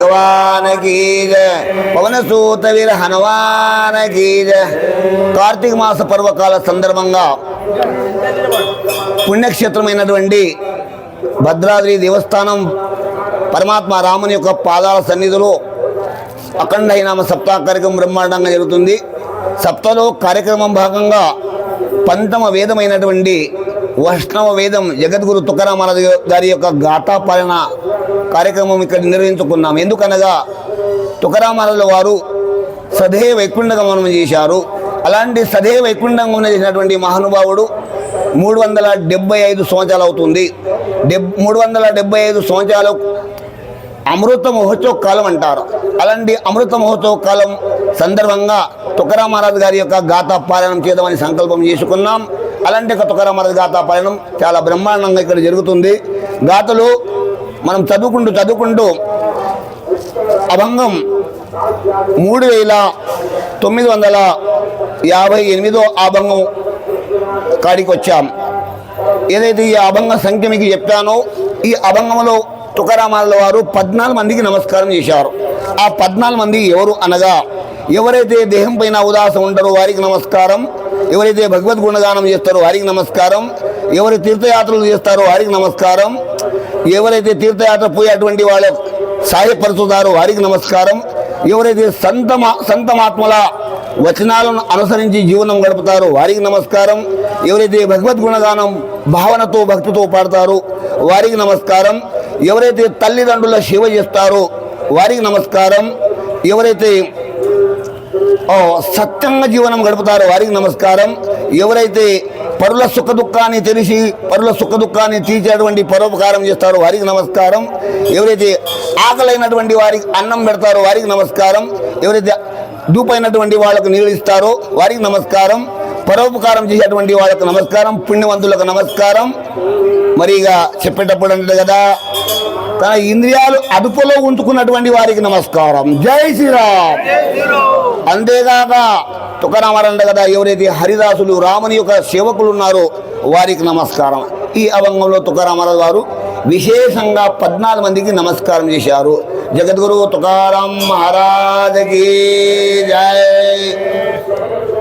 భగవాన పవనసూత వీర కార్తీక మాస పర్వకాల సందర్భంగా పుణ్యక్షేత్రమైనటువంటి భద్రాద్రి దేవస్థానం పరమాత్మ రాముని యొక్క పాదాల సన్నిధిలో అఖండ హైనామ సప్తాహ కార్యక్రమం బ్రహ్మాండంగా జరుగుతుంది. సప్తలో కార్యక్రమం భాగంగా పంతమ వేదమైనటువంటి వైష్ణవ వేదం జగద్గురు తుకారామరాజు గారి యొక్క గాథాపాలన కార్యక్రమం ఇక్కడ నిర్వహించుకున్నాం. ఎందుకనగా తుకారామరాజుల వారు సదే వైకుంఠ గమనం చేశారు. అలాంటి సదే వైకుంఠ గమనం చేసినటువంటి మహానుభావుడు మూడు వందల డెబ్బై ఐదు సంవత్సరాలు అవుతుంది. డెబ్ మూడు వందల డెబ్బై ఐదు సంవత్సరాలు అమృత మహోత్సవ కాలం అంటారు. అలాంటి అమృత మహోత్సవ కాలం సందర్భంగా తుకారామహారాజు గారి యొక్క గాథ పారాయణం చేద్దామని సంకల్పం చేసుకున్నాం. అలాంటి ఒక తుకారామరాజు గాథా పయనం చాలా బ్రహ్మాండంగా ఇక్కడ జరుగుతుంది. గాథలు మనం చదువుకుంటూ చదువుకుంటూ అభంగం మూడు వేల తొమ్మిది వందల యాభై ఎనిమిదో అభంగం కాడికి వచ్చాం. ఏదైతే ఈ అభంగ సంఖ్య మీకు చెప్పానో ఈ అభంగంలో తుకారామాల వారు పద్నాలుగు మందికి నమస్కారం చేశారు. ఆ పద్నాలుగు మంది ఎవరు అనగా ఎవరైతే దేహం పైన ఉదాసం ఉంటారో వారికి నమస్కారం. ఎవరైతే భగవద్ గుణగానం చేస్తారో వారికి నమస్కారం. ఎవరు తీర్థయాత్రలు చేస్తారో వారికి నమస్కారం. ఎవరైతే తీర్థయాత్ర పోయేటువంటి వాళ్ళ సాయపరుచుతారో వారికి నమస్కారం. ఎవరైతే సంత సంతమాత్మల వచనాలను అనుసరించి జీవనం గడుపుతారో వారికి నమస్కారం. ఎవరైతే భగవద్ గుణగానం భావనతో భక్తితో పాడతారో వారికి నమస్కారం. ఎవరైతే తల్లిదండ్రుల సేవ చేస్తారో వారికి నమస్కారం. ఎవరైతే సత్యంగా జీవనం గడుపుతారో. వారికి నమస్కారం. ఎవరైతే పరుల సుఖ దుఃఖాన్ని తెలిసి పరుల సుఖ దుఃఖాన్ని తీర్చేటువంటి పరోపకారం చేస్తారో వారికి నమస్కారం. ఎవరైతే ఆకలైనటువంటి వారికి అన్నం పెడతారో వారికి నమస్కారం. ఎవరైతే దూపైనటువంటి వాళ్ళకు నీళ్ళు ఇస్తారో వారికి నమస్కారం. పరోపకారం చేసేటువంటి వాళ్ళకు నమస్కారం. పుణ్యవంతులకు నమస్కారం. మరి చెప్పేటప్పుడు అంటే కదా తన ఇంద్రియాలు అదుపులో ఉంచుకున్నటువంటి వారికి నమస్కారం. జై శ్రీరామ్. అంతేగాక తుకారామారంట కదా ఎవరైతే హరిదాసులు రాముని యొక్క సేవకులు ఉన్నారో వారికి నమస్కారం. ఈ అవంగంలో తుకారామారావు వారు విశేషంగా పద్నాలుగు మందికి నమస్కారం చేశారు. జగద్గురు తుకారాం మహారాజకి జై.